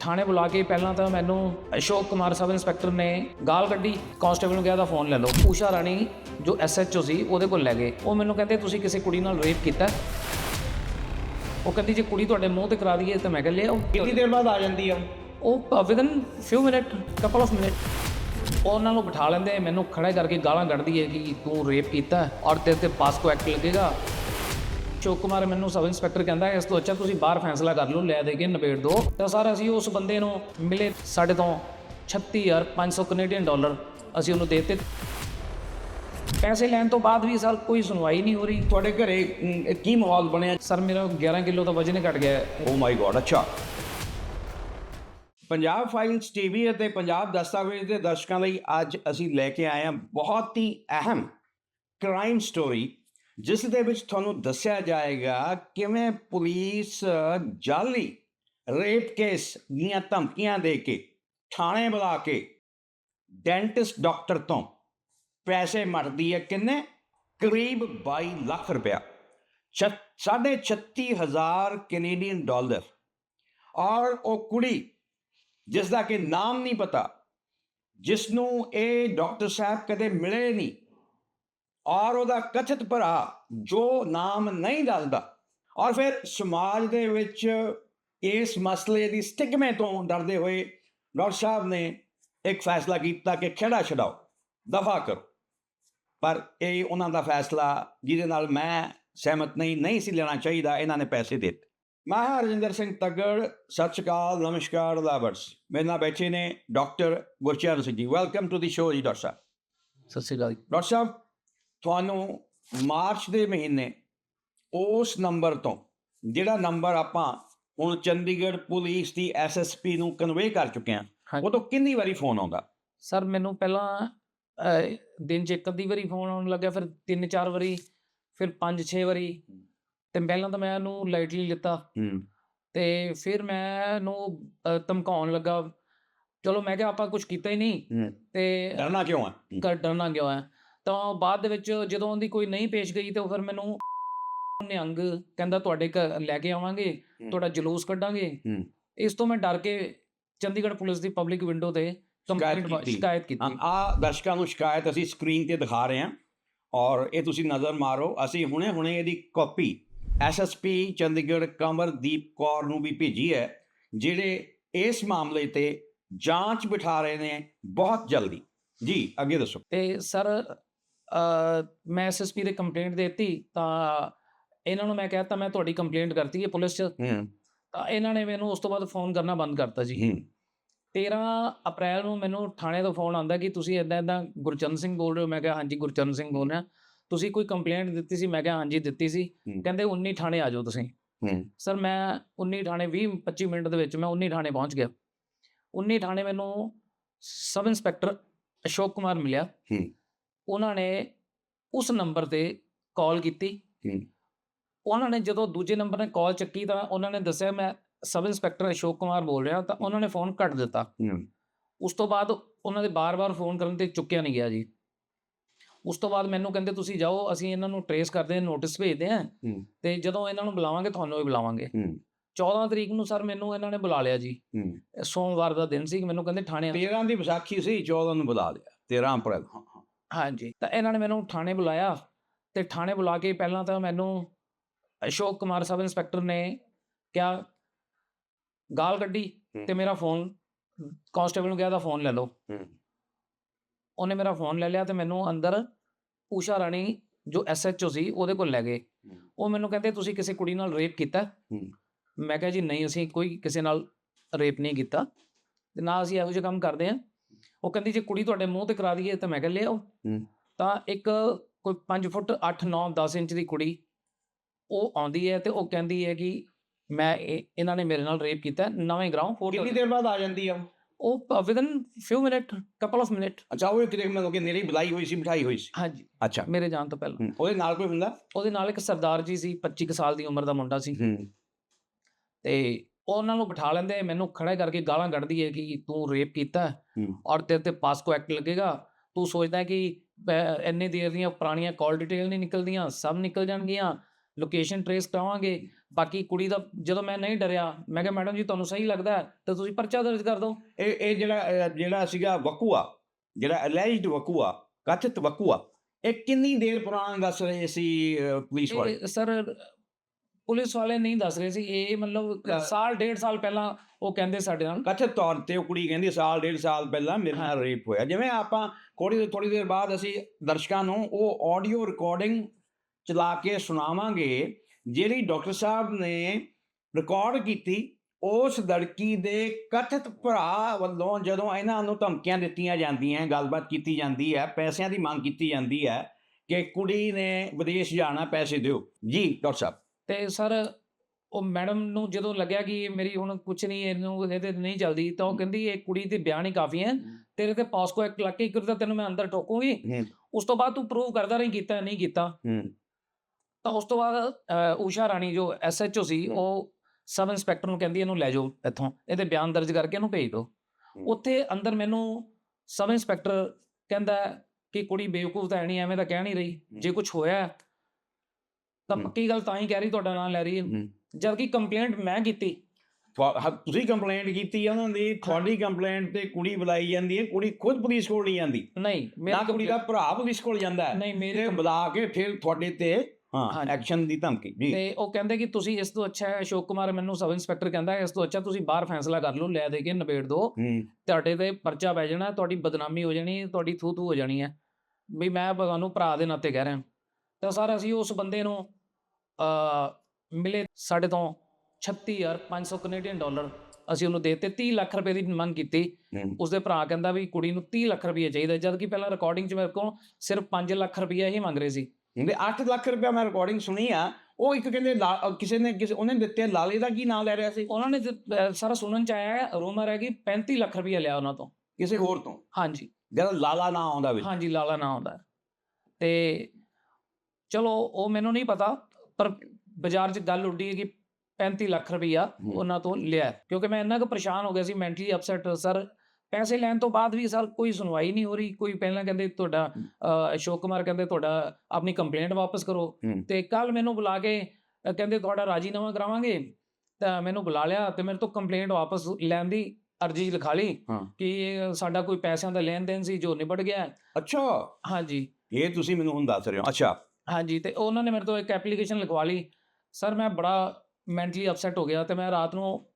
ਥਾਣੇ ਬੁਲਾ ਕੇ ਪਹਿਲਾਂ ਤਾਂ ਮੈਨੂੰ ਅਸ਼ੋਕ ਕੁਮਾਰ ਸਬ ਇੰਸਪੈਕਟਰ ਨੇ ਗਾਲ ਕੱਢੀ ਕਾਂਸਟੇਬਲ ਨੂੰ ਕਿਹਾ ਦਾ ਫੋਨ ਲੈ ਲਓ। ਊਸ਼ਾ ਰਾਣੀ ਜੋ ਐਸਐਚਓ ਸੀ ਉਹਦੇ ਕੋਲ ਲੈ ਗਏ। ਉਹ ਮੈਨੂੰ ਕਹਿੰਦੇ ਤੁਸੀਂ ਕਿਸੇ ਕੁੜੀ ਨਾਲ ਰੇਪ ਕੀਤਾ? ਉਹ ਕਹਿੰਦੀ ਜੇ ਕੁੜੀ ਤੁਹਾਡੇ ਮੂੰਹ ਤੇ ਕਰਾ ਦਈਏ ਤਾਂ ਮੈਂ ਕਿਹਾ ਲਿਆਓ ਕਿੰਨੀ ਦੇਰ ਬਾਅਦ ਆ ਜਾਂਦੀ ਆ? ਉਹ within few minute couple of minute ਉਹਨਾਂ ਨੂੰ ਬਿਠਾ ਲੈਂਦੇ ਮੈਨੂੰ ਖੜਾ ਕਰਕੇ ਗਾਲਾਂ ਕੱਢਦੀ ਹੈ ਕਿ ਤੂੰ ਰੇਪ ਕੀਤਾ ਔਰ ਤੇਰੇ ਤੇ ਪਾਸਕੋ ਐਕਟ ਲੱਗੇਗਾ। ਅਸ਼ੋਕ ਕੁਮਾਰ ਮੈਨੂੰ ਸਬ ਇੰਸਪੈਕਟਰ ਕਹਿੰਦਾ ਇਸ ਤੋਂ ਅੱਛਾ ਤੁਸੀਂ ਬਾਹਰ ਫੈਸਲਾ ਕਰ ਲਓ ਲੈ ਦੇ ਕੇ ਨਿਬੇੜ ਦਿਓ ਤਾਂ ਸਰ ਅਸੀਂ ਉਸ ਬੰਦੇ ਨੂੰ ਮਿਲੇ ਸਾਡੇ ਤੋਂ 36500 ਕੈਨੇਡੀਅਨ ਡਾਲਰ ਅਸੀਂ ਉਹਨੂੰ ਦੇ ਦਿੱਤੇ। ਪੈਸੇ ਲੈਣ ਤੋਂ ਬਾਅਦ ਵੀ ਸਰ ਕੋਈ ਸੁਣਵਾਈ ਨਹੀਂ ਹੋ ਰਹੀ। ਤੁਹਾਡੇ ਘਰੇ ਅਮ, ਕੀ ਮਾਹੌਲ ਬਣਿਆ? ਸਰ ਮੇਰਾ 11 ਕਿਲੋ ਦਾ ਵਜਨ ਹੀ ਘਟ ਗਿਆ ਹੈ। ਓ ਮਾਈ ਗॉड ਅੱਛਾ। ਪੰਜਾਬ ਫਾਈਲਸ ਟੀਵੀ ਅਤੇ ਪੰਜਾਬ ਦਸਤਾਵੇਜ਼ ਦੇ ਦਰਸ਼ਕਾਂ ਲਈ ਅੱਜ ਅਸੀਂ ਲੈ ਕੇ ਆਏ ਹਾਂ ਬਹੁਤ ਹੀ ਅਹਿਮ ਕ੍ਰਾਈਮ ਸਟੋਰੀ ਜਿਸ ਦੇ ਵਿੱਚ ਤੁਹਾਨੂੰ ਦੱਸਿਆ ਜਾਏਗਾ ਕਿਵੇਂ ਪੁਲਿਸ ਜਾਲੀ ਰੇਪ ਕੇਸ ਦੀਆਂ ਧਮਕੀਆਂ ਦੇ ਕੇ, ਥਾਣੇ ਬੁਲਾ ਕੇ ਡੈਂਟਿਸਟ ਡਾਕਟਰ ਤੋਂ ਪੈਸੇ ਮਰਦੀ ਹੈ ਕਿੰਨੇ? ਕਰੀਬ 22 ਲੱਖ ਰੁਪਇਆ। ਛ- ਸਾਢੇ 36 ਹਜ਼ਾਰ ਕੈਨੇਡੀਅਨ ਡਾਲਰ। ਔਰ ਉਹ ਕੁੜੀ ਜਿਸ ਦਾ ਕਿ ਨਾਮ ਨਹੀਂ ਪਤਾ ਜਿਸ ਨੂੰ ਇਹ ਡਾਕਟਰ ਸਾਹਿਬ ਕਦੇ ਮਿਲੇ ਨਹੀਂ ਔਰ ਉਹਦਾ ਕਥਿਤ ਭਰਾ ਜੋ ਨਾਮ ਨਹੀਂ ਦੱਸਦਾ। ਔਰ ਫਿਰ ਸਮਾਜ ਦੇ ਵਿੱਚ ਇਸ ਮਸਲੇ ਦੀ ਸਟਿਗਮੇ ਤੋਂ ਡਰਦੇ ਹੋਏ ਡਾਕਟਰ ਸਾਹਿਬ ਨੇ ਇੱਕ ਫੈਸਲਾ ਕੀਤਾ ਕਿ ਖੇੜਾ ਛਡਾਓ ਦਫਾ ਕਰੋ। ਪਰ ਇਹ ਉਹਨਾਂ ਦਾ ਫੈਸਲਾ ਜਿਹਦੇ ਨਾਲ ਮੈਂ ਸਹਿਮਤ ਨਹੀਂ ਨਹੀਂ ਸੀ ਲੈਣਾ ਚਾਹੀਦਾ ਇਹਨਾਂ ਨੇ ਪੈਸੇ ਦਿੱਤੇ। ਮੈਂ ਹਾਂ ਰਜਿੰਦਰ ਸਿੰਘ ਤੱਗੜ ਸਤਿ ਸ਼੍ਰੀ ਅਕਾਲ ਨਮਸਕਾਰ ਲਾਵਰਸ ਮੇਰੇ ਨਾਲ ਬੈਠੇ ਨੇ doctor Gurcharan Singh ji. Welcome to the show ji doctor ਸਾਹਿਬ। ਸਤਿ ਸ਼੍ਰੀ ਅਕਾਲ। ਡਾਕਟਰ ਸਾਹਿਬ ਤੁਹਾਨੂੰ ਮਾਰਚ ਦੇ ਮਹੀਨੇ ਉਸ ਨੰਬਰ ਤੋਂ ਜਿਹੜਾ ਨੰਬਰ ਆਪਾਂ ਹੁਣ ਚੰਡੀਗੜ੍ਹ ਪੁਲਿਸ ਦੀ ਐਸਐਸਪੀ ਨੂੰ ਕਨਵੇ ਕਰ ਚੁੱਕੇ ਹਾਂਜੀ। ਉਹ ਤੋਂ ਕਿੰਨੀ ਵਾਰੀ ਫੋਨ ਆਉਂਦਾ? ਸਰ ਮੈਨੂੰ ਪਹਿਲਾਂ ਦਿਨ 'ਚ ਇੱਕ ਅੱਧੀ ਵਾਰੀ ਫੋਨ ਆਉਣ ਲੱਗਿਆ ਫਿਰ ਤਿੰਨ ਚਾਰ ਵਾਰੀ ਫਿਰ ਪੰਜ ਛੇ ਵਾਰੀ ਤੇ ਪਹਿਲਾਂ ਤਾਂ ਮੈਂ ਇਹਨੂੰ ਲਾਈਟਲੀ ਲਿੱਤਾ। ਤੇ ਫਿਰ ਮੈਂ ਅਹ, ਧਮਕਾਉਣ ਲੱਗਾ। ਚਲੋ ਮੈਂ ਕਿਹਾ ਆਪਾਂ ਕੁਝ ਕੀਤਾ ਹੀ ਨਹੀਂ। ਤੇ ਡਰਨਾ ਕਿਉਂ ਆ? ਕਰ ਡਰਨਾ ਕਿਉਂ ਹੈ ਤਾਂ ਬਾਅਦ ਦੇ ਵਿੱਚ ਜਦੋਂ ਉਹਦੀ ਕੋਈ ਨਹੀਂ ਪੇਸ਼ ਗਈ ਤੇ ਉਹ ਫਿਰ ਮੈਨੂੰ ਨਿਹੰਗ ਕਹਿੰਦਾ ਤੁਹਾਡੇ ਘਰ ਲੈ ਕੇ ਆਵਾਂਗੇ। ਤੁਹਾਡਾ ਜਲੂਸ ਕੱਢਾਂਗੇ। ਇਸ ਤੋਂ ਮੈਂ ਡਰ ਕੇ ਚੰਡੀਗੜ੍ਹ ਪੁਲਿਸ ਦੀ ਪਬਲਿਕ ਵਿੰਡੋ ਤੇ ਕੰਪਲੇਂਟ। ਸ਼ਿਕਾਇਤ ਕੀਤੀ ਆ ਦਰਸ਼ਕਾਂ ਨੂੰ ਸ਼ਿਕਾਇਤ ਅਸੀਂ ਸਕਰੀਨ ਤੇ ਦਿਖਾ ਰਹੇ ਹਾਂ ਔਰ ਇਹ ਤੁਸੀਂ ਨਜ਼ਰ ਮਾਰੋ ਅਸੀਂ ਹੁਣੇ ਹੁਣੇ ਇਹਦੀ ਕਾਪੀ ਐਸਐਸਪੀ ਚੰਡੀਗੜ੍ਹ ਕਮਰਦੀਪ ਕੌਰ ਨੂੰ ਵੀ ਭੇਜੀ ਹੈ ਜਿਹੜੇ ਇਸ ਮਾਮਲੇ ਤੇ ਜਾਂਚ ਬਿਠਾ ਰਹੇ ਨੇ ਬਹੁਤ ਜਲਦੀ ਜੀ ਅੱਗੇ ਦੱਸੋ ਤੇ ਸਰ ਮੈਂ ਐਸਐਸਪੀ ਦੇ ਕੰਪਲੇਂਟ ਦੇਤੀ ਤਾਂ ਇਹਨਾਂ ਨੂੰ ਮੈਂ ਕਹਿਤਾ ਮੈਂ ਤੁਹਾਡੀ ਕੰਪਲੇਂਟ ਕਰਤੀ ਹੈ ਪੁਲਿਸ 'ਚ। ਤਾਂ ਇਹਨਾਂ ਨੇ ਮੈਨੂੰ ਉਸ ਤੋਂ ਬਾਅਦ ਫੋਨ ਕਰਨਾ ਬੰਦ ਕਰਤਾ ਜੀ। ਹੂੰ। 13 ਅਪ੍ਰੈਲ ਨੂੰ ਮੈਨੂੰ ਥਾਣੇ ਤੋਂ ਫੋਨ ਆਉਂਦਾ ਕਿ ਤੁਸੀਂ ਇਦਾਂ ਇਦਾਂ ਗੁਰਚਰਨ ਸਿੰਘ ਬੋਲ ਰਹੇ ਹੋ। ਮੈਂ ਕਿਹਾ ਹਾਂਜੀ ਗੁਰਚਰਨ ਸਿੰਘ ਬੋਲ ਰਿਹਾ। ਤੁਸੀਂ ਕੋਈ ਕੰਪਲੇਂਟ ਦਿੱਤੀ ਸੀ? ਮੈਂ ਕਿਹਾ ਹਾਂਜੀ ਦਿੱਤੀ ਸੀ। ਕਹਿੰਦੇ 19 ਥਾਣੇ ਆ ਜਾਓ ਤੁਸੀਂ। ਸਰ ਮੈਂ 19 ਥਾਣੇ 20 25 ਮਿੰਟ ਦੇ ਵਿੱਚ ਮੈਂ 19 ਥਾਣੇ ਪਹੁੰਚ ਗਿਆ। 19 ਥਾਣੇ ਮੈਨੂੰ ਸਬ ਇੰਸਪੈਕਟਰ ਅਸ਼ੋਕ ਕੁਮਾਰ ਮਿਲਿਆ। ਉਹਨਾਂ ਨੇ ਉਸ ਨੰਬਰ ਤੇ ਕਾਲ ਕੀਤੀ। ਹੂੰ। ਉਹਨਾਂ ਨੇ ਜਦੋਂ ਦੂਜੇ ਨੰਬਰ ਨੇ ਕਾਲ ਚੱਕੀ ਤਾਂ ਉਹਨਾਂ ਨੇ ਦੱਸਿਆ ਮੈਂ ਸਬ ਇੰਸਪੈਕਟਰ ਅਸ਼ੋਕ ਕੁਮਾਰ ਬੋਲ ਰਿਹਾ ਤਾਂ ਉਹਨਾਂ ਨੇ ਫੋਨ ਕੱਟ ਦਿੱਤਾ। ਉਸ ਤੋਂ ਬਾਅਦ ਉਹਨਾਂ ਦੇ ਬਾਰ-ਬਾਰ ਫੋਨ ਕਰਨ ਤੇ ਚੁੱਕਿਆ ਨਹੀਂ ਗਿਆ ਜੀ। ਉਸ ਤੋਂ ਬਾਅਦ ਮੈਨੂੰ ਕਹਿੰਦੇ ਤੁਸੀਂ ਜਾਓ ਅਸੀਂ ਇਹਨਾਂ ਨੂੰ ਟਰੇਸ ਕਰਦੇ ਹਾਂ ਨੋਟਿਸ ਭੇਜਦੇ ਹਾਂ। ਤੇ ਜਦੋਂ ਇਹਨਾਂ ਨੂੰ ਬੁਲਾਵਾਂਗੇ ਤੁਹਾਨੂੰ ਵੀ ਬੁਲਾਵਾਂਗੇ। ਹੂੰ। 14 ਤਰੀਕ ਨੂੰ ਸਰ ਮੈਨੂੰ ਇਹਨਾਂ ਨੇ ਬੁਲਾ ਲਿਆ ਜੀ। ਸੋਮਵਾਰ ਦਾ ਦਿਨ ਸੀ ਮੈਨੂੰ ਕਹਿੰਦੇ ਥਾਣੇ ਆ- 13 ਦੀ ਵਿਸਾਖੀ ਸੀ 14 ਨੂੰ ਬੁਲਾ ਲਿਆ 13 ਅਪ੍ਰੈਲ ਹਾਂਜੀ ਤਾਂ ਇਹਨਾਂ ਨੇ ਮੈਨੂੰ ਥਾਣੇ ਬੁਲਾਇਆ ਤੇ ਥਾਣੇ ਬੁਲਾ ਕੇ ਪਹਿਲਾਂ ਤਾਂ ਮੈਨੂੰ ਅਸ਼ੋਕ ਕੁਮਾਰ ਸਬ ਇੰਸਪੈਕਟਰ ਨੇ ਕਿਹਾ ਗਾਲ ਕੱਢੀ। ਤੇ ਮੇਰਾ ਫੋਨ ਕਾਂਸਟੇਬਲ ਨੂੰ ਕਿਹਾ ਦਾ ਫੋਨ ਲੈ ਲਓ। ਉਹਨੇ ਮੇਰਾ ਫੋਨ ਲੈ ਲਿਆ ਤੇ ਮੈਨੂੰ ਅੰਦਰ ਊਸ਼ਾ ਰਾਣੀ ਜੋ ਐਸਐਚਓ ਸੀ ਉਹਦੇ ਕੋਲ ਲੈ ਗਏ। ਉਹ ਮੈਨੂੰ ਕਹਿੰਦੇ ਤੁਸੀਂ ਕਿਸੇ ਕੁੜੀ ਨਾਲ ਰੇਪ ਕੀਤਾ। ਮੈਂ ਕਿਹਾ ਜੀ ਨਹੀਂ ਅਸੀਂ ਕੋਈ ਕਿਸੇ ਨਾਲ ਰੇਪ ਨਹੀਂ ਕੀਤਾ ਤੇ ਨਾ ਅਸੀਂ ਇਹੋ ਜਿਹੇ ਕੰਮ ਕਰਦੇ ਹਾਂ। ਉਹ ਕਹਿੰਦੀ ਜੇ ਕੁੜੀ ਤੁਹਾਡੇ ਮੂੰਹ ਤੇ ਕਰਾ ਦਈਏ ਤਾਂ ਮੈਂ ਕਿਹਾ ਲਿਆਓ। ਤਾਂ ਇੱਕ ਕੋਈ 5 ਫੁੱਟ 8 9 10 ਇੰਚ ਦੀ ਕੁੜੀ ਉਹ ਆਉਂਦੀ ਹੈ ਤੇ ਉਹ ਕਹਿੰਦੀ ਹੈ ਕਿ ਮੈਂ ਇਹ- ਇਹਨਾਂ ਨੇ ਮੇਰੇ ਨਾਲ ਰੇਪ ਕੀਤਾ ਨਵੇਂ ਗਰਾਉਂ ਫੋਟੋ ਕਿੰਨੀ ਦੇਰ ਬਾਅਦ ਆ ਜਾਂਦੀ ਆ ਉਹ? Within few minute couple of minute ਅੱਛਾ ਉਹ ਕਿਤੇ ਮੈਨੂੰ ਕਿ ਨੇੜੇ ਹੀ ਬੁਲਾਈ ਹੋਈ ਸੀ ਬਿਠਾਈ ਹੋਈ ਸੀ। ਹਾਂਜੀ। ਅੱਛਾ। ਮੇਰੇ ਜਾਣ ਤੋਂ ਪਹਿਲਾਂ। ਉਹਦੇ ਨਾਲ ਕੋਈ ਹੁੰਦਾ? ਉਹਦੇ ਨਾਲ ਇੱਕ ਸਰਦਾਰ ਜੀ ਸੀ 25 ਕੁ ਸਾਲ ਦੀ ਉਮਰ ਦਾ ਮੁੰਡਾ ਸੀ। ਹੂੰ। ਤੇ ਉਹਨਾਂ ਨੂੰ ਬਿਠਾ ਲੈਂਦੇ ਮੈਨੂੰ ਖੜਾ ਕਰਕੇ ਗਾਲਾਂ ਕੱਢਦੀ ਹੈ ਕਿ ਤੂੰ ਰੇਪ ਕੀਤਾ। ਔਰ ਤੇਰੇ ਤੇ ਪਾਸਕੋ ਐਕਟ ਲੱਗੇਗਾ। ਤੂੰ ਸੋਚਦਾ ਕਿ ਇੰਨੇ ਦੇਰ ਦੀਆਂ ਪੁਰਾਣੀਆਂ ਕਾਲ ਡਿਟੇਲ ਨਹੀਂ ਨਿਕਲਦੀਆਂ ਸਭ ਨਿਕਲ ਜਾਣਗੀਆਂ ਲੋਕੇਸ਼ਨ ਟ੍ਰੇਸ ਕਰਾਵਾਂਗੇ। ਬਾਕੀ ਕੁੜੀ ਦਾ ਜਦੋਂ ਮੈਂ ਨਹੀਂ ਡਰਿਆ ਮੈਂ ਕਿਹਾ ਮੈਡਮ ਜੀ ਤੁਹਾਨੂੰ ਸਹੀ ਲੱਗਦਾ ਤਾਂ ਤੁਸੀਂ ਪਰਚਾ ਦਰਜ ਕਰ ਦਿਓ। ਇਹ ਇਹ ਜਿਹੜਾ ਜਿਹੜਾ ਸੀਗਾ ਵਕੂਆ ਜਿਹੜਾ ਅਲੈਜਡ ਵਕੂਆ ਕਥਿਤ ਵਕੂਆ ਇਹ ਕਿੰਨੀ ਦੇਰ ਪੁਰਾਣਾ ਦੱਸ ਰਹੇ ਸੀ ਪੁਲਿਸ ਵਾਲੇ? ਸਰ ਪੁਲਿਸ ਵਾਲੇ ਨਹੀਂ ਦੱਸ ਰਹੇ ਸੀ ਇਹ ਮਤਲਬ ਸਾਲ ਡੇਢ ਸਾਲ ਪਹਿਲਾਂ ਉਹ ਕਹਿੰਦੇ ਸਾਡੇ ਨਾਲ। ਕਥਿਤ ਤੌਰ ਤੇ ਉਹ ਕੁੜੀ ਕਹਿੰਦੀ ਸਾਲ ਡੇਢ ਸਾਲ ਪਹਿਲਾਂ ਮੇਰੇ ਨਾਲ ਰੇਪ ਹੋਇਆ। ਜਿਵੇਂ ਆਪਾਂ ਥੋੜੀ ਥੋੜੀ ਦੇਰ ਬਾਅਦ ਅਸੀਂ ਦਰਸ਼ਕਾਂ ਨੂੰ ਉਹ ਆਡੀਓ ਰਿਕਾਰਡਿੰਗ ਚਲਾ ਕੇ ਸੁਣਾਵਾਂਗੇ ਜਿਹੜੀ ਡਾਕਟਰ ਸਾਹਿਬ ਨੇ ਰਿਕਾਰਡ ਕੀਤੀ ਉਸ ਲੜਕੀ ਦੇ ਕਥਿਤ ਭਰਾ ਵੱਲੋਂ ਜਦੋਂ ਇਹਨਾਂ ਨੂੰ ਧਮਕੀਆਂ ਦਿੱਤੀਆਂ ਜਾਂਦੀਆਂ ਗੱਲਬਾਤ ਕੀਤੀ ਜਾਂਦੀ ਹੈ ਪੈਸਿਆਂ ਦੀ ਮੰਗ ਕੀਤੀ ਜਾਂਦੀ ਹੈ ਕਿ ਕੁੜੀ ਨੇ ਵਿਦੇਸ਼ ਜਾਣਾ ਪੈਸੇ ਦਿਓ। ਜੀ ਡਾਕਟਰ ਸਾਹਿਬ। ਤੇ ਸਰ ਉਹ ਮੈਡਮ ਨੂੰ ਜਦੋਂ ਲੱਗਿਆ ਕਿ ਮੇਰੀ ਹੁਣ ਕੁਝ ਨਹੀਂ ਇਹਨੂੰ ਇਹਦੇ ਤੇ ਨਹੀਂ ਚੱਲਦੀ ਤਾਂ ਉਹ ਕਹਿੰਦੀ ਇਹ ਕੁੜੀ ਦੇ ਬਿਆਨ ਹੀ ਕਾਫੀ ਹੈ ਤੇਰੇ ਤੇ ਪਾਸਕੋ ਐਕਟ ਲੱਗ ਕੇ ਇੱਕ ਤਾਂ ਤੈਨੂੰ ਮੈਂ ਅੰਦਰ ਠੋਕੂਗੀ। ਹੂੰ। ਉਸ ਤੋਂ ਬਾਅਦ ਤੂੰ ਪ੍ਰੂਵ ਕਰਦਾ ਰਹੀ ਕੀਤਾ ਨਹੀਂ ਕੀਤਾ। ਤਾਂ ਉਸ ਤੋਂ ਬਾਅਦ ਊਸ਼ਾ ਰਾਣੀ ਜੋ ਐਸਐਚਓ ਸੀ। ਉਹ ਸਬ ਇੰਸਪੈਕਟਰ ਨੂੰ ਕਹਿੰਦੀ ਇਹਨੂੰ ਲੈ ਜਾਓ ਇੱਥੋਂ ਇਹਦੇ ਬਿਆਨ ਦਰਜ ਕਰਕੇ ਇਹਨੂੰ ਭੇਜ ਦਿਓ। ਉੱਥੇ ਅੰਦਰ ਮੈਨੂੰ ਸਬ ਇੰਸਪੈਕਟਰ ਕਹਿੰਦਾ ਕਿ ਕੁੜੀ ਬੇਵਕੂਫ ਤਾਂ ਨਹੀਂ ਐਵੇਂ ਤਾਂ ਕਹਿ ਨਹੀਂ ਰਹੀ। ਜੇ ਕੁਝ ਹੋਇਆ ਤਾਂ। ਪੱਕੀ ਗੱਲ ਤਾਂ ਹੀ ਕਹਿ ਰਹੀ ਤੁਹਾਡਾ ਨਾਂ ਲੈ ਰਹੀ ਹੈ। ਜਦ ਕਿ ਕੰਪਲੇਂਟ ਮੈਂ ਕੀਤੀ। ਤੁਹਾ- ਤੁਸੀਂ ਕੰਪਲੇਂਟ ਕੀਤੀ ਆ ਉਹਨਾਂ ਦੀ ਤੁਹਾਡੀ ਕੰਪਲੇਂਟ ਤੇ ਕੁੜੀ ਬੁਲਾਈ ਜਾਂਦੀ ਹੈ ਕੁੜੀ ਖੁਦ ਪੁਲਿਸ ਕੋਲ ਨਹੀਂ ਜਾਂਦੀ। ਨਹੀਂ ਨਾ ਮੇਰੀ ਕੁੜੀ ਦਾ ਭਰਾ ਪੁਲਿਸ ਕੋਲ ਜਾਂਦਾ ਹੈ। ਨਹੀਂ ਮੇਰੇ ਬੁਲਾ ਕੇ ਫਿਰ ਤੁਹਾਡੇ ਤੇ ਹਾਂ ਹਾਂਜੀ। ਐਕਸ਼ਨ ਦੀ ਧਮਕੀ ਜੀ। ਤੇ ਉਹ ਕਹਿੰਦੇ ਕਿ ਤੁਸੀਂ ਇਸ ਤੋਂ ਅੱਛਾ ਹੈ ਅਸ਼ੋਕ ਕੁਮਾਰ ਮੈਨੂੰ ਸਬ ਇੰਸਪੈਕਟਰ ਕਹਿੰਦਾ ਹੈ, ਇਸ ਤੋਂ ਅੱਛਾ ਤੁਸੀਂ ਬਾਹਰ ਫੈਸਲਾ ਕਰ ਲਓ ਲੈ ਦੇ ਕੇ ਨਿਬੇੜ ਦਿਓ ਹੂੰ। ਤੁਹਾਡੇ ਤੇ ਪਰਚਾ ਪੈ ਜਾਣਾ ਤੁਹਾਡੀ ਬਦਨਾਮੀ ਹੋ ਜਾਣੀ ਤੁਹਾਡੀ ਥੂ ਥੂ ਹੋ ਜਾਣੀ ਹੈ। ਵੀ ਮੈਂ ਤੁਹਾਨੂੰ ਭਰਾ ਦੇ ਨਾਤੇ ਕਹਿ ਰਿਹਾ। ਤਾਂ ਸਰ ਅਸੀਂ ਉਸ ਬੰਦੇ ਨੂੰ ਮਿਲੇ ਸਾਡੇ ਤੋਂ 36500 ਕੈਨੇਡੀਅਨ ਡਾਲਰ ਅਸੀਂ ਉਹਨੂੰ ਦੇ ਦਿੱਤੇ 30 ਲੱਖ ਰੁਪਏ ਦੀ ਮੰਗ ਕੀਤੀ। ਉਸਦੇ ਭਰਾ ਕਹਿੰਦਾ ਵੀ ਕੁੜੀ ਨੂੰ 30 ਲੱਖ ਰੁਪਏ ਚਾਹੀਦਾ ਜਦ ਕਿ ਪਹਿਲਾਂ ਰਿਕਾਰਡਿੰਗ 'ਚ ਮੇਰੇ ਕੋਲ ਸਿਰਫ 5 ਲੱਖ ਰੁਪਏ ਹੀ ਮੰਗ ਰਹੇ ਸੀ। ਕਹਿੰਦੇ 8 ਲੱਖ ਰੁਪਇਆ ਮੈਂ ਰਿਕਾਰਡਿੰਗ ਸੁਣੀ ਆ ਉਹ ਇੱਕ ਕਹਿੰਦੇ ਕਿਸੇ ਨੇ ਕਿਸੇ ਉਹਨੇ ਦਿੱਤੇ ਲਾਲੇ ਦਾ ਕੀ ਨਾਮ ਲੈ ਰਿਹਾ ਸੀ? ਉਹਨਾਂ ਨੇ ਸਾਰਾ ਸੁਣਨ ਚ ਆਇਆ ਰੂਮਰ ਹੈ ਕਿ 35 ਲੱਖ ਰੁਪਏ ਲਿਆ ਉਹਨਾਂ ਤੋਂ। ਕਿਸੇ ਹੋਰ ਤੋਂ? ਹਾਂਜੀ। ਜਿਹੜਾ ਲਾਲਾ ਨਾਂ ਆਉਂਦਾ ਵਿੱਚ ਹਾਂਜੀ ਲਾਲਾ ਨਾਂ ਆਉਂਦਾ। ਤੇ ਚਲੋ ਉਹ ਮੈਨੂੰ ਨਹੀਂ ਪਤਾ ਪਰ ਬਾਜ਼ਾਰ 'ਚ ਗੱਲ ਉੱਡੀ ਹੈ ਕਿ 35 ਲੱਖ ਰੁਪਈਆ। ਉਹਨਾਂ ਤੋਂ ਲਿਆ। ਕਿਉਂਕਿ ਮੈਂ ਇੰਨਾ ਕੁ ਪਰੇਸ਼ਾਨ ਹੋ ਗਿਆ ਸੀ ਮੈਂਟਲੀ ਅਪਸੈਟ ਸਰ ਪੈਸੇ ਲੈਣ ਤੋਂ ਬਾਅਦ ਵੀ ਸਰ ਕੋਈ ਸੁਣਵਾਈ ਨਹੀਂ ਹੋ ਰਹੀ ਕੋਈ ਪਹਿਲਾਂ ਕਹਿੰਦੇ ਤੁਹਾਡਾ ਅਸ਼ੋਕ ਕੁਮਾਰ ਕਹਿੰਦੇ ਤੁਹਾਡਾ ਆਪਣੀ ਕੰਪਲੇਂਟ ਵਾਪਸ ਕਰੋ। ਤੇ ਕੱਲ ਮੈਨੂੰ ਬੁਲਾ ਕੇ ਕਹਿੰਦੇ ਤੁਹਾਡਾ ਰਾਜੀਨਾਮਾ ਕਰਾਵਾਂਗੇ ਤਾਂ ਮੈਨੂੰ ਬੁਲਾ ਲਿਆ ਤੇ ਮੇਰੇ ਤੋਂ ਕੰਪਲੇਂਟ ਵਾਪਸ ਲੈਣ ਦੀ ਅਰਜੀ ਲਿਖਾ ਲਈ। ਕਿ ਸਾਡਾ ਕੋਈ ਪੈਸਿਆਂ ਦਾ ਲੈਣ ਦੇਣ ਸੀ ਜੋ ਨਿਬੜ ਗਿਆ। ਅੱਛਾ ਹਾਂਜੀ ਇਹ ਤੁਸੀਂ ਮੈਨੂੰ ਹੁਣ ਦੱਸ ਰਹੇ ਹੋ ਅੱਛਾ ਹਾਂਜੀ ਤੇ ਉਹਨਾਂ ਨੇ ਮੇਰੇ ਤੋਂ ਇੱਕ ਐਪਲੀਕੇਸ਼ਨ ਲਿਖਵਾ ਲਈ। ਸਰ ਮੈਂ ਬੜਾ ਮੈਂਟਲੀ ਅਪਸੈਟ ਹੋ ਗਿਆ ਤੇ ਮੈਂ ਰਾਤ ਨੂੰ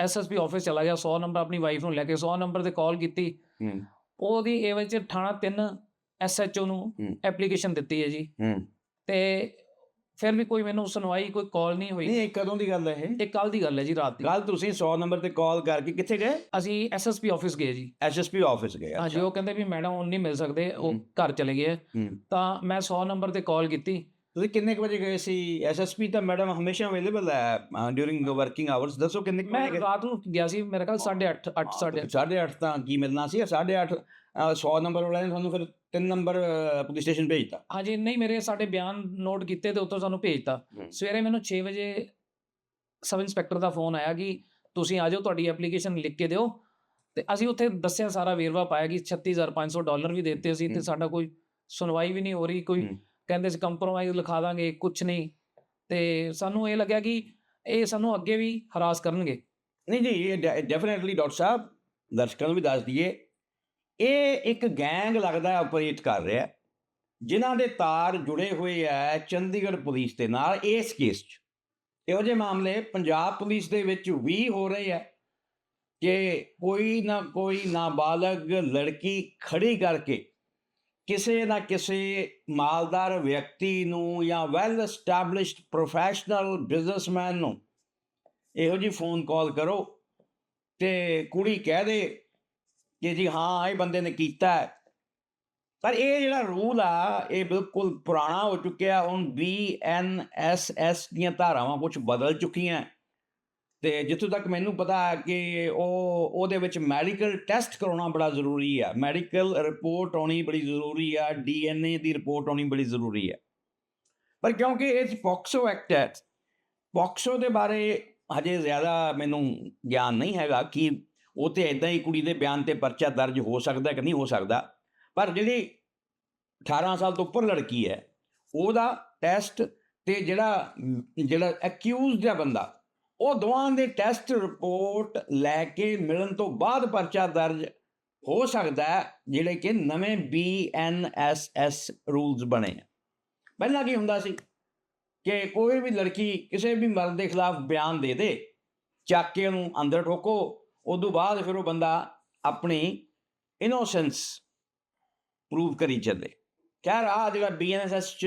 ਐਸਐਸਪੀ ਆਫਿਸ ਚਲਾ ਗਿਆ 100 ਨੰਬਰ ਆਪਣੀ ਵਾਈਫ ਨੂੰ ਲੈ ਕੇ 100 ਨੰਬਰ ਤੇ ਕਾਲ ਕੀਤੀ। ਹੂੰ। ਉਹਦੀ ਇਹ ਵਿੱਚ ਥਾਣਾ 3 ਐਸਐਚਓ ਨੂੰ। ਐਪਲੀਕੇਸ਼ਨ ਦਿੱਤੀ ਹੈ ਜੀ। ਹੂੰ। ਤੇ ਫਿਰ ਵੀ ਕੋਈ ਮੈਨੂੰ ਸੁਣਵਾਈ ਕੋਈ ਕਾਲ ਨਹੀਂ ਹੋਈ। ਨਹੀਂ ਇਹ ਕਦੋਂ ਦੀ ਗੱਲ ਹੈ ਇਹ? ਇਹ ਕੱਲ ਦੀ ਗੱਲ ਹੈ ਜੀ ਰਾਤ ਦੀ। ਕੱਲ ਤੁਸੀਂ 100 ਨੰਬਰ ਤੇ ਕਾਲ ਕਰਕੇ ਕਿੱਥੇ ਗਏ? ਅਸੀਂ ਐਸਐਸਪੀ ਆਫਿਸ ਗਏ ਜੀ। ਐਸਐਸਪੀ ਆਫਿਸ ਗਏ ਹਾਂਜੀ। ਉਹ ਕਹਿੰਦੇ ਵੀ ਮੈਡਮ ਉਹ ਨਹੀਂ ਮਿਲ ਸਕਦੇ ਉਹ। ਘਰ ਚਲੇ ਗਏ ਤਾਂ ਮੈਂ 100 ਨੰਬਰ ਤੇ ਕਾਲ ਕੀਤੀ। ਤੁਸੀਂ ਕਿੰਨੇ ਕੁ ਵਜੇ ਗਏ ਸੀ? ਐਸਐਸਪੀ ਤਾਂ ਮੈਡਮ ਹਮੇਸ਼ਾ ਅਵੇਲੇਬਲ ਹੈ ਡਿਊਰਿੰਗ ਵਰਕਿੰਗ ਆਵਰਸ ਦੱਸੋ ਕਿੰਨੇ ਕੁ ਮੈਂ ਰਾਤ ਨੂੰ ਗਿਆ ਸੀ ਮੇਰੇ ਖਿਆਲ 8:30 8 8:30 ਸਾਢੇ ਅੱਠ। ਤਾਂ ਕੀ ਮਿਲਣਾ ਸੀ? 8:30 100 ਨੰਬਰ ਵਾਲਿਆਂ ਨੇ ਤੁਹਾਨੂੰ ਫਿਰ 3 ਨੰਬਰ ਪੁਲਿਸ ਸਟੇਸ਼ਨ ਭੇਜਤਾ ਹਾਂਜੀ ਨਹੀਂ ਮੇਰੇ ਸਾਡੇ ਬਿਆਨ ਨੋਟ ਕੀਤੇ ਤੇ ਉੱਥੋਂ ਸਾਨੂੰ ਭੇਜਤਾ। ਸਵੇਰੇ ਮੈਨੂੰ 6 ਵਜੇ ਸਬ ਇੰਸਪੈਕਟਰ ਦਾ ਫੋਨ ਆਇਆ ਕਿ ਤੁਸੀਂ ਆ ਜਾਓ ਤੁਹਾਡੀ ਐਪਲੀਕੇਸ਼ਨ ਲਿਖ ਕੇ ਦਿਓ ਤੇ ਅਸੀਂ ਉੱਥੇ ਦੱਸਿਆ ਸਾਰਾ ਵੇਰਵਾ ਪਾਇਆ ਕਿ 36500 ਡਾਲਰ ਵੀ ਦਿੱਤੇ ਸੀ ਤੇ। ਸਾਡਾ ਕੋਈ ਸੁਣਵਾਈ ਵੀ ਨਹੀਂ ਹੋ ਰਹੀ ਕੋਈ। ਕਹਿੰਦੇ ਸੀ ਕੰਪਰੋਮਾਈਜ਼ ਲਿਖਾ ਦਾਂਗੇ ਕੁਝ ਨਹੀਂ ਤੇ ਸਾਨੂੰ ਇਹ ਲੱਗਿਆ ਕਿ ਇਹ ਸਾਨੂੰ ਅੱਗੇ ਵੀ ਹਰਾਸ ਕਰਨਗੇ ਨਹੀਂ ਜੀ ਇਹ ਡੈਫੀਨਿਟਲੀ ਡਾਕਟਰ ਸਾਹਿਬ ਦਰਸ਼ਕਾਂ ਨੂੰ ਵੀ ਦੱਸ ਦਈਏ ਇਹ ਇੱਕ ਗੈਂਗ ਲੱਗਦਾ ਆਪਰੇਟ ਕਰ ਰਿਹਾ ਜਿਨ੍ਹਾਂ ਦੇ ਤਾਰ ਜੁੜੇ ਹੋਏ ਆ ਚੰਡੀਗੜ੍ਹ ਪੁਲਿਸ ਦੇ ਨਾਲ ਇਸ ਕੇਸ 'ਚ। ਇਹੋ ਜਿਹੇ ਮਾਮਲੇ ਪੰਜਾਬ ਪੁਲਿਸ ਦੇ ਵਿੱਚ ਵੀ ਹੋ ਰਹੇ ਆ। ਕਿ ਕੋਈ ਨਾ ਕੋਈ ਨਾਬਾਲਗ ਲੜਕੀ ਖੜੀ ਕਰਕੇ ਕਿਸੇ ਨਾ ਕਿਸੇ ਮਾਲਦਾਰ ਵਿਅਕਤੀ ਨੂੰ ਜਾਂ ਵੈਲ ਐਸਟੈਬਲਿਸ਼ਡ ਪ੍ਰੋਫੈਸ਼ਨਲ ਬਿਜ਼ਨਸਮੈਨ ਨੂੰ ਇਹੋ ਜੀ ਫੋਨ ਕਾਲ ਕਰੋ ਤੇ ਕੁੜੀ ਕਹਿ ਦੇ ਕਿ ਜੀ ਹਾਂ, ਇਹ ਬੰਦੇ ਨੇ ਕੀਤਾ ਹੈ। ਪਰ ਇਹ ਜਿਹੜਾ ਰੂਲ ਆ, ਇਹ ਬਿਲਕੁਲ ਪੁਰਾਣਾ ਹੋ ਚੁੱਕਿਆ। ਹੁਣ ਬੀਐਨਐਸਐਸ ਦੀਆਂ ਧਾਰਾਵਾਂ ਕੁਝ ਬਦਲ ਚੁੱਕੀਆਂ। ਤੇ ਜਿੱਥੋਂ ਤੱਕ ਮੈਨੂੰ ਪਤਾ ਹੈ ਕਿ ਉਹ, ਉਹਦੇ ਵਿੱਚ ਮੈਡੀਕਲ ਟੈਸਟ ਕਰਾਉਣਾ ਬੜਾ ਜ਼ਰੂਰੀ ਆ। ਮੈਡੀਕਲ ਰਿਪੋਰਟ ਆਉਣੀ ਬੜੀ ਜ਼ਰੂਰੀ ਆ। ਡੀਐਨਏ ਦੀ ਰਿਪੋਰਟ ਆਉਣੀ ਬੜੀ ਜ਼ਰੂਰੀ ਆ। ਪਰ ਕਿਉਂਕਿ ਇਹ ਪੋਕਸੋ ਐਕਟ ਹੈ, ਪੋਕਸੋ ਦੇ ਬਾਰੇ ਹਜੇ ਜ਼ਿਆਦਾ ਮੈਨੂੰ ਗਿਆਨ ਨਹੀਂ ਹੈਗਾ ਕਿ ਉਹ ਤੇ ਇਦਾਂ ਹੀ ਕੁੜੀ ਦੇ ਬਿਆਨ ਤੇ ਪਰਚਾ ਦਰਜ ਹੋ ਸਕਦਾ ਕਿ ਨਹੀਂ ਹੋ ਸਕਦਾ। ਪਰ ਜਿਹੜੀ 18 ਸਾਲ ਤੋਂ ਉੱਪਰ ਲੜਕੀ ਹੈ, ਉਹਦਾ ਟੈਸਟ ਤੇ ਜਿਹੜਾ ਜਿਹੜਾ ਅਕਿਊਜ਼ਡ ਹੈ ਬੰਦਾ, ਉਹ ਦੋਵਾਂ ਦੇ ਟੈਸਟ ਰਿਪੋਰਟ ਲੈ ਕੇ ਮਿਲਣ ਤੋਂ ਬਾਅਦ ਪਰਚਾ ਦਰਜ ਹੋ ਸਕਦਾ ਜਿਹੜੇ ਕਿ ਨਵੇਂ ਬੀਐਨਐਸਐਸ ਰੂਲਸ ਬਣੇ ਆ। ਪਹਿਲਾਂ ਕੀ ਹੁੰਦਾ ਸੀ ਕਿ ਕੋਈ ਵੀ ਲੜਕੀ ਕਿਸੇ ਵੀ ਮਰਦ ਦੇ ਖਿਲਾਫ ਬਿਆਨ ਦੇ ਦੇ, ਚੱਕ ਕੇ ਉਹਨੂੰ ਅੰਦਰ ਠੋਕੋ ਉਦੋਂ ਬਾਅਦ ਫਿਰ ਉਹ ਬੰਦਾ ਆਪਣੀ ਇਨੋਸੈਂਸ ਪ੍ਰੂਵ ਕਰੀ ਚੱਲੇ। ਖੈਰ ਆ ਜਿਹੜਾ ਬੀਐਨਐਸਐਸ ਚ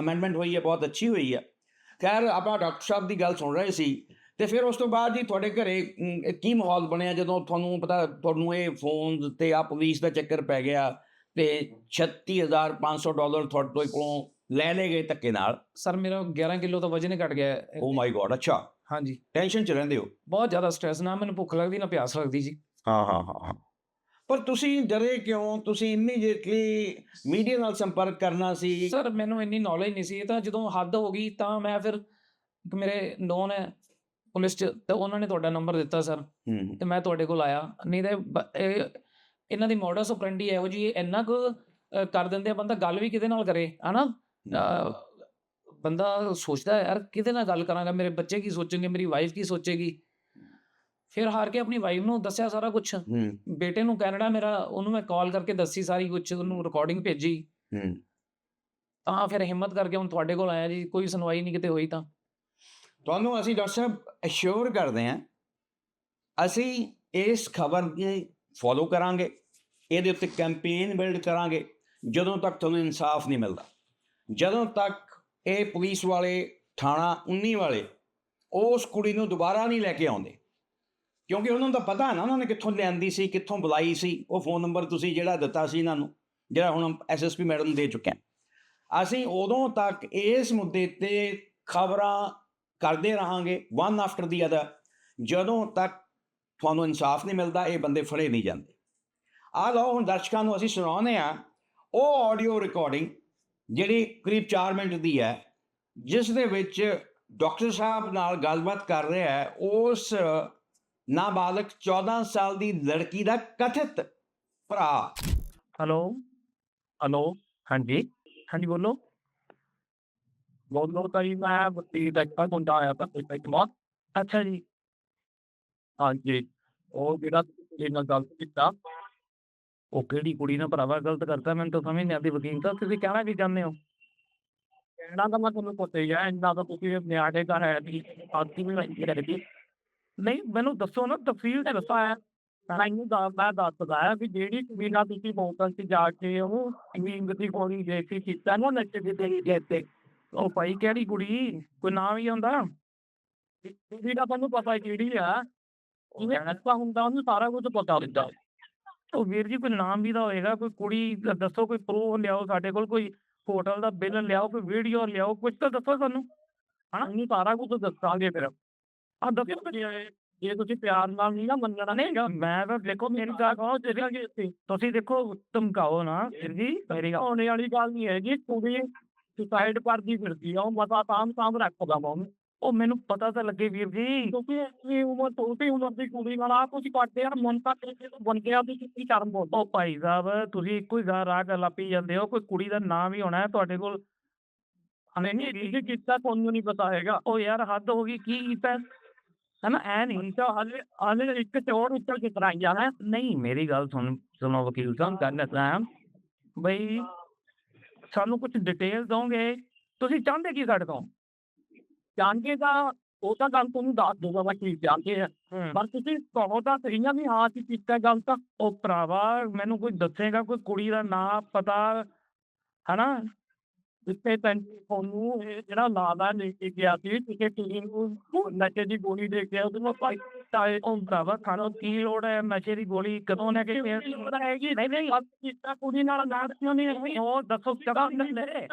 ਅਮੈਂਡਮੈਂਟ ਹੋਈ ਹੈ ਬਹੁਤ ਅੱਛੀ ਹੋਈ ਹੈ ਖੈਰ ਆਪਾਂ ਡਾਕਟਰ ਸਾਹਿਬ ਦੀ ਗੱਲ ਸੁਣ ਰਹੇ ਸੀ ਤੇ ਫਿਰ ਉਸ ਤੋਂ ਬਾਅਦ ਜੀ ਤੁਹਾਡੇ ਘਰੇ ਕੀ ਮਾਹੌਲ ਬਣਿਆ ਜਦੋਂ ਤੁਹਾਨੂੰ ਪਤਾ ਤੁਹਾਨੂੰ ਇਹ ਫੋਨ ਤੇ ਆ ਪੁਲਿਸ ਦਾ ਚੱਕਰ ਪੈ ਗਿਆ ਤੇ 36500 ਡਾਲਰ ਤੁਹਾਡੇ ਕੋਲੋਂ ਲੈ ਲਏ ਗਏ ਧੱਕੇ ਨਾਲ? ਸਰ ਮੇਰਾ 11 ਕਿਲੋ ਤਾਂ ਵਜਨ ਹੀ ਘਟ ਗਿਆ। ਓ ਮਾਈ ਗੋਡ ਅੱਛਾ। ਹਾਂਜੀ। ਟੈਨਸ਼ਨ ਚ ਰਹਿੰਦੇ ਹੋ। ਬਹੁਤ ਜ਼ਿਆਦਾ ਸਟ੍ਰੈਸ ਨਾ ਮੈਨੂੰ ਭੁੱਖ ਲੱਗਦੀ ਨਾ ਪਿਆਸ ਲੱਗਦੀ ਜੀ। ਹਾਂ ਹਾਂ ਹਾਂ ਹਾਂ। ਪਰ ਤੁਸੀਂ ਡਰੇ ਕਿਉਂ? ਤੁਸੀਂ ਇਮੀਡੀਏਟਲੀ ਮੀਡੀਆ ਨਾਲ ਸੰਪਰਕ ਕਰਨਾ ਸੀ। ਸਰ ਮੈਨੂੰ ਇੰਨੀ ਨੌਲੇਜ ਨਹੀਂ ਸੀ। ਇਹ ਤਾਂ ਜਦੋਂ ਹੱਦ ਹੋ ਗਈ ਤਾਂ ਮੈਂ ਫਿਰ ਇੱਕ ਮੇਰੇ ਨੋਨ ਹੈ ਪੁਲਿਸ ਚ ਤੇ ਉਹਨਾਂ ਨੇ ਤੁਹਾਡਾ ਨੰਬਰ ਦਿੱਤਾ ਸਰ ਹੂੰ ਤੇ ਮੈਂ ਤੁਹਾਡੇ ਕੋਲ ਆਇਆ। ਨਹੀਂ ਤੇ ਬ- ਇਹ ਇਹਨਾਂ ਦੀ ਮੋਡਸ ਆਪਰੈਂਡੀ ਇਹੋ ਜੀ ਇੰਨਾ ਕੁ ਅ, ਕਰ ਦਿੰਦੇ ਆ ਬੰਦਾ ਗੱਲ ਵੀ ਕਿਹਦੇ ਨਾਲ ਕਰੇ ਹਨਾ? ਅ, ਬੰਦਾ ਸੋਚਦਾ ਯਾਰ ਕਿਹਦੇ ਨਾਲ ਗੱਲ ਕਰਾਂਗਾ? ਮੇਰੇ ਬੱਚੇ ਕੀ ਸੋਚਣਗੇ? ਮੇਰੀ ਵਾਈਫ ਕੀ ਸੋਚੇਗੀ? ਫਿਰ ਹਾਰ ਕੇ ਆਪਣੀ ਵਾਈਫ ਨੂੰ ਦੱਸਿਆ ਸਾਰਾ ਕੁਝ ਬੇਟੇ ਨੂੰ ਕੈਨੇਡਾ ਮੇਰਾ ਉਹਨੂੰ ਮੈਂ ਕਾਲ ਕਰਕੇ ਦੱਸੀ ਸਾਰੀ ਕੁਝ ਉਹਨੂੰ ਰਿਕਾਰਡਿੰਗ ਭੇਜੀ। ਤਾਂ ਫਿਰ ਹਿੰਮਤ ਕਰਕੇ ਹੁਣ ਤੁਹਾਡੇ ਕੋਲ ਆਇਆ ਜੀ ਕੋਈ ਸੁਣਵਾਈ ਨਹੀਂ ਕਿਤੇ ਹੋਈ ਤਾਂ। ਤੁਹਾਨੂੰ ਅਸੀਂ ਡਾਕਟਰ ਸਾਹਿਬ ਅਸ਼ੋਰ ਕਰਦੇ ਹਾਂ ਅਸੀਂ ਇਸ ਖਬਰ ਦੇ ਫੋਲੋ ਕਰਾਂਗੇ ਇਹਦੇ ਉੱਤੇ ਕੈਂਪੇਨ ਬਿਲਡ ਕਰਾਂਗੇ ਜਦੋਂ ਤੱਕ ਤੁਹਾਨੂੰ ਇਨਸਾਫ ਨਹੀਂ ਮਿਲਦਾ। ਜਦੋਂ ਤੱਕ ਇਹ ਪੁਲਿਸ ਵਾਲੇ, ਥਾਣਾ 19 ਵਾਲੇ, ਉਸ ਕੁੜੀ ਨੂੰ ਦੁਬਾਰਾ ਨਹੀਂ ਲੈ ਕੇ ਆਉਂਦੇ। ਕਿਉਂਕਿ ਉਹਨਾਂ ਦਾ ਪਤਾ ਹੈ ਨਾ, ਉਹਨਾਂ ਨੇ ਕਿੱਥੋਂ ਲਿਆਂਦੀ ਸੀ, ਕਿੱਥੋਂ ਬੁਲਾਈ ਸੀ, ਉਹ ਫੋਨ ਨੰਬਰ ਤੁਸੀਂ ਜਿਹੜਾ ਦਿੱਤਾ ਸੀ ਇਹਨਾਂ ਨੂੰ, ਜਿਹੜਾ ਹੁਣ ਐਸਐਸਪੀ ਮੈਡਮ ਦੇ ਚੁੱਕੇ ਹਾਂ ਅਸੀਂ ਉਦੋਂ ਤੱਕ ਇਸ ਮੁੱਦੇ ਤੇ ਖਬਰਾਂ ਕਰਦੇ ਰਹਾਂਗੇ ਵਨ ਆਫਟਰ ਦੀ ਅਦਰ ਜਦੋਂ ਤੱਕ ਤੁਹਾਨੂੰ ਇਨਸਾਫ ਨਹੀਂ ਮਿਲਦਾ, ਇਹ ਬੰਦੇ ਫੜੇ ਨਹੀਂ ਜਾਂਦੇ। ਆ ਲਓ, ਹੁਣ ਦਰਸ਼ਕਾਂ ਨੂੰ ਅਸੀਂ ਸੁਣਾਉਂਦੇ ਆ ਉਹ ਆਡੀਓ ਰਿਕਾਰਡਿੰਗ ਜਿਹੜੀ ਕਰੀਬ 4 ਮਿੰਟ ਦੀ ਹੈ, ਜਿਸ ਦੇ ਵਿੱਚ ਡਾਕਟਰ ਸਾਹਿਬ ਨਾਲ ਗੱਲਬਾਤ ਕਰ ਰਿਹਾ ਹੈ, ਉਸ ਨਾਬਾਲਗ 14 ਸਾਲ ਦੀ ਲੜਕੀ ਦਾ ਕਥਿਤ ਭਰਾ। ਹੈਲੋ ਹੈਲੋ, ਹਾਂਜੀ ਹਾਂਜੀ ਬੋਲੋ। ਬੋਲੋ ਤਾਂ ਜੀ, ਮੈਂ ਬੱਤੀ ਤੱਕ ਹੁੰਦਾ ਆਇਆ ਤਾਂ ਕੋਈ ਤੱਕ ਮੌਤ ਅੱਛਾ ਜੀ। ਹਾਂਜੀ, ਉਹ ਜਿਹੜਾ ਇਹਨਾਂ ਗੱਲ ਕੀਤਾ ਉਹ ਕਿਹੜੀ ਕੁੜੀ ਨੇ ਭਰਾਵਾ ਗਲਤ ਕਰਤਾ ਮੈਨੂੰ ਤਾਂ ਸਮਝ ਨਹੀਂ ਆਉਂਦੀ ਵਕੀਲ ਤਾਂ ਤੁਸੀਂ ਕਹਿਣਾ ਵੀ ਚਾਹੁੰਦੇ ਹੋ? ਕਹਿਣਾ ਤਾਂ ਮੈਂ ਤੁਹਾਨੂੰ ਪਤਾ ਹੀ ਹੈ ਇੰਨਾ ਤਾਂ ਤੁਸੀਂ ਨਿਆੜੇ ਦਾ ਹੈ ਨਹੀਂ ਆਦੀ ਵੀ ਨਹੀਂ ਕਰਦੀ ਨਹੀਂ ਮੈਨੂੰ ਦੱਸੋ ਨਾ ਤਫਸੀਲ ਤੇ ਦੱਸੋ ਹੈ ਮੈਨੂੰ ਦਾ ਮੈਂ ਦੱਸਦਾ ਹੈ ਵੀ ਜਿਹੜੀ ਕੁੜੀ ਨਾਲ ਤੁਸੀਂ ਹੋਟਲ 'ਚ ਜਾ ਕੇ ਉਹ ਇੰਗ ਦੀ ਗੋਲੀ ਦੇ ਕੇ ਕੀਤਾ ਨਾ ਨੱਚ ਦੇ ਦੇ ਦਿੱਤੇ ਉਹ ਭਾਈ ਕਿਹੜੀ ਕੁੜੀ? ਕੋਈ ਨਾਮ ਹੀ ਹੁੰਦਾ ਕੁੜੀ ਦਾ ਤੁਹਾਨੂੰ ਪਤਾ ਕਿਹੜੀ ਆ। ਉਹਨੇ ਐਸਾ ਹੁੰਦਾ ਉਹਨੂੰ ਸਾਰਾ ਕੁਝ ਪਤਾ ਹੁੰਦਾ। ਉਹ ਵੀਰ ਜੀ ਕੋਈ ਨਾਮ ਵੀ ਤਾਂ ਹੋਏਗਾ ਕੋਈ ਕੁੜੀ ਦਾ ਦੱਸੋ ਕੋਈ ਪ੍ਰੂਫ ਲਿਆਓ ਸਾਡੇ ਕੋਲ ਕੋਈ ਹੋਟਲ ਦਾ ਬਿੱਲ ਲਿਆਓ ਕੋਈ ਵੀਡੀਓ ਲਿਆਓ ਕੁਝ ਤਾਂ ਦੱਸੋ ਸਾਨੂੰ। ਹਨਾ? ਉਹਨੂੰ ਸਾਰਾ ਕੁਝ ਦੱਸਾਂਗੇ ਫਿਰ। ਆ ਦੱਸੋ ਫਿਰ। ਜੇ ਤੁਸੀਂ ਪਿਆਰ ਨਾਲ ਨਹੀਂ ਨਾ ਮੰਨਣਾ ਨਹੀਂ ਹੈਗਾ। ਮੈਂ ਤਾਂ ਦੇਖੋ ਮੇਰੀ ਗੱਲ ਕਹੋ ਜਿਹੜਾਂਗੇ ਇੱਥੇ ਤੁਸੀਂ ਦੇਖੋ ਧਮਕਾਓ ਨਾ ਵੀਰ ਜੀ ਮੇਰੀ ਗੱਲ। ਹੋਣੇ ਵਾਲੀ ਗੱਲ ਨਹੀਂ ਹੈਗੀ ਕੁੜੀ ਸੁਸਾਈਡ ਕਰਦੀ ਫਿਰਦੀ ਆ ਉਹ ਮਤਾ ਤਾਮ ਤਾਮ ਰੱਖਦਾ ਉਹਨੂੰ। ਉਹ ਮੈਨੂੰ ਪਤਾ ਤਾਂ ਲੱਗੇ ਵੀਰ ਜੀ। ਕਿਉਂਕਿ ਇਹ ਉਮਰ ਛੋਟੀ ਉਮਰ ਦੀ ਕੁੜੀ ਨਾਲ ਆ ਕੁਝ ਕਰਦੇ ਆ ਮਨ ਤਾਂ ਕਿਸੇ ਤੋਂ ਬਣ ਗਿਆ ਵੀ ਕੀ ਕਰਨ ਬੋਲ। ਉਹ ਭਾਈ ਸਾਹਿਬ ਤੁਸੀਂ ਇੱਕੋ ਹੀ ਗਾ ਰਾਹ ਗੱਲ ਆਪੀ ਜਾਂਦੇ ਹੋ ਕੋਈ ਕੁੜੀ ਦਾ ਨਾਮ ਹੀ ਹੋਣਾ ਹੈ ਤੁਹਾਡੇ ਕੋਲ? ਹਲੇ ਨਹੀਂ ਇਹ ਕੀਤਾ ਤੁਹਾਨੂੰ ਨਹੀਂ ਪਤਾ ਹੈਗਾ। ਉਹ ਯਾਰ ਹੱਦ ਹੋ ਗਈ ਕੀ ਕੀਤਾ? ਹਨਾ ਐ ਨਹੀਂ। ਤਾਂ ਹਲੇ ਹਲੇ ਇੱਕ ਚੋਰ ਉੱਤਰ ਕੇ ਕਰਾਈਆਂ ਹੈ? ਨਹੀਂ ਮੇਰੀ ਗੱਲ ਸੁਣ ਸੁਣੋ ਵਕੀਲ ਸਾਹਿਬ ਕਰਨਾ ਤਾਂ ਬਈ ਸਾਨੂੰ ਕੁਝ ਡਿਟੇਲ ਦੋਗੇ ਤੁਸੀਂ ਚਾਹੁੰਦੇ ਕੀ ਸਾਡੇ ਤੋਂ? ਜਾਣਗੇ ਤਾਂ ਉਹ ਤਾਂ ਗੱਲ ਤੁਹਾਨੂੰ ਦੱਸ ਦੂਗਾ ਮੈਂ ਕੀ ਆ ਪਰ ਤੁਸੀਂ ਕਹੋ ਤਾਂ ਸਹੀ ਨਾ ਵੀ ਹਾਂ ਅਸੀਂ ਕੀਤਾ ਗੱਲ ਤਾਂ ਉਹ ਭਰਾਵਾ ਮੈਨੂੰ ਕੋਈ ਦੱਸੇਗਾ ਕੋਈ ਕੁੜੀ ਦਾ ਨਾਂ ਪਤਾ ਹਨਾ ਜਿੱਤੇ ਤੁਹਾਨੂੰ ਇਹ ਜਿਹੜਾ ਨਾਂ ਦਾ ਲੈ ਕੇ ਗਿਆ ਸੀ ਕਿਸੇ ਕੁੜੀ ਨੂੰ ਨਸ਼ੇ ਦੀ ਗੋਲੀ ਦੇ ਕੇ ਉਹਦੇ ਨੂੰ ਭਾਈ ਤਾਏ ਉਹ ਭਰਾਵਾ ਖਾਣਾ ਕੀ ਲੋੜ ਹੈ ਨਸ਼ੇ ਦੀ ਗੋਲੀ ਕਦੋਂ ਲੈ ਕੇ ਹੈਗੀ ਨਹੀਂ ਨਹੀਂ ਕੀਤਾ ਕੁੜੀ ਨਾਲ ਨਾ ਕਿਉਂ ਨਹੀਂ ਉਹ ਦੱਸੋ ਕਦੋਂ ਲੈ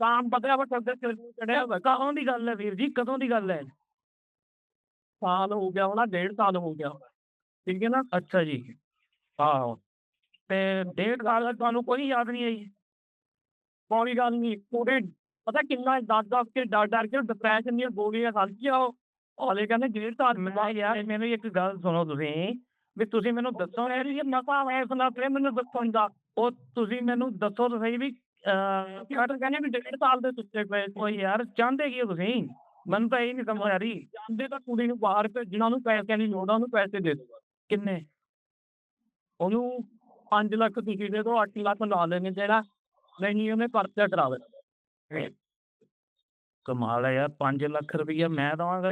ਕੰਮ ਬਦਲਿਆ ਵਾ ਕਰਦੇ ਚੜਿਆ ਵਾ ਕਦੋਂ ਦੀ ਗੱਲ ਹੈ ਵੀਰ ਜੀ? ਕਦੋਂ ਦੀ ਗੱਲ ਹੈ? ਸਾਲ ਹੋ ਗਿਆ ਹੋਣਾ ਡੇਢ ਸਾਲ ਹੋ ਗਿਆ ਠੀਕ ਹੈ ਨਾ? ਅੱਛਾ ਜੀ। ਆਹੋ। ਤੇ ਡੇਢ ਸਾਲ ਦਾ ਤੁਹਾਨੂੰ ਕੋਈ ਯਾਦ ਨਹੀਂ ਆਈ? ਕੋਈ ਗੱਲ ਨਹੀਂ। ਪੂਰੇ ਪਤਾ ਕਿੰਨਾ ਦਸ ਦਸ ਕੇ ਡਰ ਡਰ ਕੇ ਡਿਪਰੈਸ਼ਨ ਦੀਆਂ ਗੋਲੀਆਂ ਖਾਂਦੀਆਂ ਉਹ। ਹਾਲੇ ਕਹਿੰਦੇ ਡੇਢ ਸਾਲ ਮੈਂ ਯਾਰ ਮੈਨੂੰ ਇੱਕ ਗੱਲ ਸੁਣੋ ਤੁਸੀਂ। ਵੀ ਤੁਸੀਂ ਮੈਨੂੰ ਦੱਸੋ ਯਾਰ ਇਹ ਹੈ ਇਸ ਨਾਲ ਤੇ ਮੈਨੂੰ ਦੱਸੋ ਦਾ ਉਹ ਤੁਸੀਂ ਮੈਨੂੰ ਦੱਸੋ ਤਾਂ ਸਹੀ ਵੀ ਕਹਿੰਦੇ ਵੀ ਡੇਢ ਸਾਲ ਦੇ ਸੁੱਤੇ ਪਏ ਕੋਈ ਯਾਰ ਚਾਹੁੰਦੇ ਕੀ ਹੋ ਤੁਸੀਂ? ਮੈਨੂੰ ਤਾਂ ਇਹ ਨਹੀਂ ਸਮਝ ਆ ਰਹੀ। ਚਾਹੁੰਦੇ ਤਾਂ ਕੁੜੀ ਨੂੰ ਬਾਹਰ ਭੇਜਣਾ ਉਹਨੂੰ ਪੈਸੇ ਦੀ ਲੋੜ ਉਹਨੂੰ ਪੈਸੇ ਦੇ ਦਿਓ। ਕਿੰਨੇ? ਉਹਨੂੰ 5 ਲੱਖ ਤੁਸੀਂ ਦੇ ਦਿਓ 8 ਲੱਖ ਲਾ ਲੈਣੇ ਜਿਹੜਾ ਨਹੀਂ ਉਹਨੇ ਪਰਚਾ ਕਰਾ ਦੇਣਾ। ਕਮਾਲ ਹੈ ਯਾਰ 5 ਲੱਖ ਰੁਪਈਆ ਮੈਂ ਦਵਾਂਗਾ।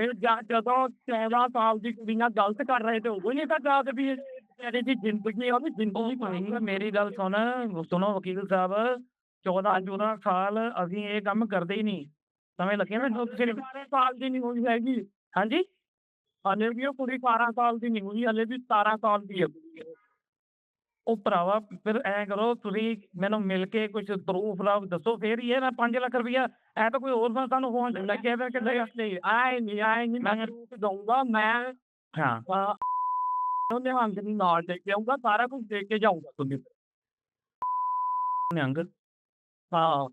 ਜਦੋਂ 14 ਸਾਲ ਦੀ ਕੁੜੀ ਨਾਲ ਗਲਤ ਕਰ ਰਹੇ ਤੇ ਉਹ ਨਹੀਂ ਤਾਂ ਕੇ ਵੀ ਤੇਰੀ ਦੀ ਜ਼ਿੰਦਗੀ ਉਹਦੀ ਜ਼ਿੰਦਗੀ ਪਾਣੀ ਮੇਰੀ ਗੱਲ ਸੁਣ ਸੁਣੋ ਵਕੀਲ ਸਾਹਿਬ। 14 14 ਸਾਲ ਅਸੀਂ ਇਹ ਕੰਮ ਕਰਦੇ ਹੀ ਨਹੀਂ। ਸਮਝ ਲੱਗੇ ਨਾ 12 ਸਾਲ ਦੀ ਨਹੀਂ ਹੋਈ ਹੈਗੀ। ਹਾਂਜੀ? ਹਲੇ ਵੀ ਉਹ ਕੁੜੀ 12 ਸਾਲ ਦੀ ਨਹੀਂ ਹੋਈ ਹਲੇ ਵੀ 17 ਸਾਲ ਦੀ ਹੈ। ਕੁੜੀ ਉਹ। ਭਰਾਵਾ ਫਿਰ ਐ ਕਰੋ ਤੁਸੀਂ ਮੈਨੂੰ ਮਿਲ ਕੇ ਕੁਝ ਪ੍ਰੂਫ ਲਾਓ ਦੱਸੋ ਫੇਰ ਹੀ ਇਹ ਨਾ 5 ਲੱਖ ਰੁਪਇਆ ਐ ਤਾਂ ਕੋਈ ਹੋਰ ਤਾਂ ਸਾਨੂੰ ਫੋਨ ਲੱਗਿਆ ਪਿਆ ਕਿ ਨਹੀਂ? ਆਏ ਨਹੀਂ ਆਏ ਨਹੀਂ ਮੈਂ ਪ੍ਰੂਫ ਦਊਂਗਾ ਮੈਂ ਹਾਂ। ਉਹਨੇ ਹੰਗ ਨੂੰ ਨਾਲ ਦੇ ਕੇ ਆਊਂਗਾ ਸਾਰਾ ਕੁਝ ਦੇ ਕੇ ਜਾਊਂਗਾ। ਤੁਹਾਨੂੰ ਨਿਹੰਗ? ਹਾਂ।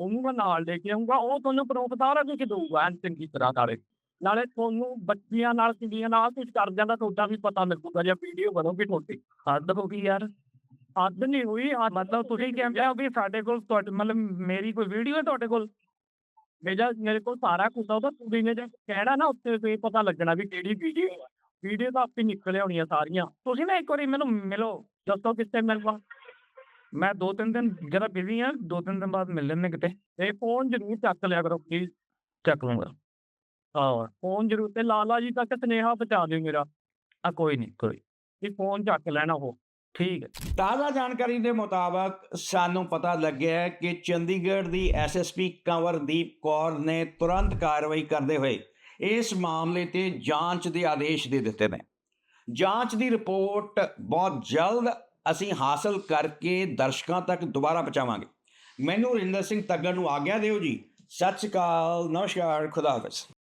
ਉਹਨੂੰ ਮੈਂ ਨਾਲ ਲੈ ਕੇ ਆਊਂਗਾ, ਉਹ ਤੁਹਾਨੂੰ ਪ੍ਰੂਫ ਸਾਰਾ ਕੁਝ ਦਊਗਾ, ਐਨ ਚੰਗੀ ਤਰ੍ਹਾਂ ਨਾਲੇ। ਨਾਲੇ ਤੁਹਾਨੂੰ ਬੱਚੀਆਂ ਨਾਲ, ਕੁੜੀਆਂ ਨਾਲ ਕੁਝ ਕਰ ਜਾਂਦਾ ਤੁਹਾਡਾ ਵੀ ਪਤਾ ਲੱਗੂਗਾ, ਜੇ ਵੀਡੀਓ ਬਣੂਗੀ ਤੁਹਾਡੀ। ਹੱਦ ਹੋ ਗਈ ਯਾਰ। ਹੱਦ ਨਹੀਂ ਹੋਈ ਮਤਲਬ ਤੁਸੀਂ ਕਹਿੰਦੇ ਹੋ ਵੀ ਸਾਡੇ ਕੋਲ ਤੁਹਾਡੇ ਮਤਲਬ ਮੇਰੀ ਕੋਈ ਵੀਡੀਓ ਹੈ ਤੁਹਾਡੇ ਕੋਲ? ਮੇਰਾ ਮੇਰੇ ਕੋਲ ਸਾਰਾ ਕੁਝ ਆ, ਉਹਦਾ ਕੁੜੀ ਨੇ ਜੇ ਕਹਿਣਾ ਨਾ ਉੱਤੇ ਤੇ ਪਤਾ ਲੱਗਣਾ ਵੀ ਕਿਹੜੀ ਵੀਡੀਓ ਹੈ। ਵੀਡੀਓ ਤਾਂ ਆਪੇ ਨਿਕਲ ਆਉਣੀਆਂ ਸਾਰੀਆਂ। ਤੁਸੀਂ ਨਾ ਇੱਕ ਵਾਰੀ ਮੈਨੂੰ ਮਿਲੋ, ਦੱਸੋ ਕਿੱਥੇ ਮਿਲਵਾ ਮੈਂ ਦੋ ਤਿੰਨ ਦਿਨ ਜਰਾ ਬਿਜ਼ੀ ਆ ਦੋ ਤਿੰਨ ਦਿਨ ਬਾਅਦ ਮਿਲ ਲੈਣੇ ਕਿਤੇ ਤੇ ਫੋਨ ਜ਼ਰੂਰ ਚੱਕ ਲਿਆ ਕਰੋ ਪਲੀਜ਼ ਚੱਕ ਲੂੰਗਾ ਹਾਂ ਫੋਨ ਜ਼ਰੂਰ ਤੇ ਲਾਲਾ ਜੀ ਤੱਕ ਸੁਨੇਹਾ ਪਹੁੰਚਾ ਦਿਓ ਮੇਰਾ। ਆ ਕੋਈ ਨਹੀਂ ਕੋਈ ਇਹ ਫੋਨ ਚੱਕ ਲੈਣਾ ਉਹ, ਠੀਕ ਹੈ। ਤਾਜ਼ਾ ਜਾਣਕਾਰੀ ਦੇ ਮੁਤਾਬਕ ਸਾਨੂੰ ਪਤਾ ਲੱਗਿਆ ਕਿ ਚੰਡੀਗੜ੍ਹ ਦੀ ਐਸਐਸਪੀ ਕੰਵਰਦੀਪ ਕੌਰ ਨੇ ਤੁਰੰਤ ਕਾਰਵਾਈ ਕਰਦੇ ਹੋਏ ਇਸ ਮਾਮਲੇ ਤੇ ਜਾਂਚ ਦੇ ਆਦੇਸ਼ ਦੇ ਦਿੱਤੇ ਨੇ। ਜਾਂਚ ਦੀ ਰਿਪੋਰਟ ਬਹੁਤ ਜਲਦ ਅਸੀਂ ਹਾਸਲ ਕਰਕੇ ਦਰਸ਼ਕਾਂ ਤੱਕ ਦੁਬਾਰਾ ਪਹੁੰਚਾਵਾਂਗੇ। ਮੈਨੂੰ ਰਿੰਦਰ ਸਿੰਘ ਤੱਗੜ ਨੂੰ ਆਗਿਆ ਦਿਓ ਜੀ। ਸਤਿ ਸ਼੍ਰੀ ਅਕਾਲ। ਨਮਸਕਾਰ। ਖੁਦਾ ਹਾਫਿਜ਼।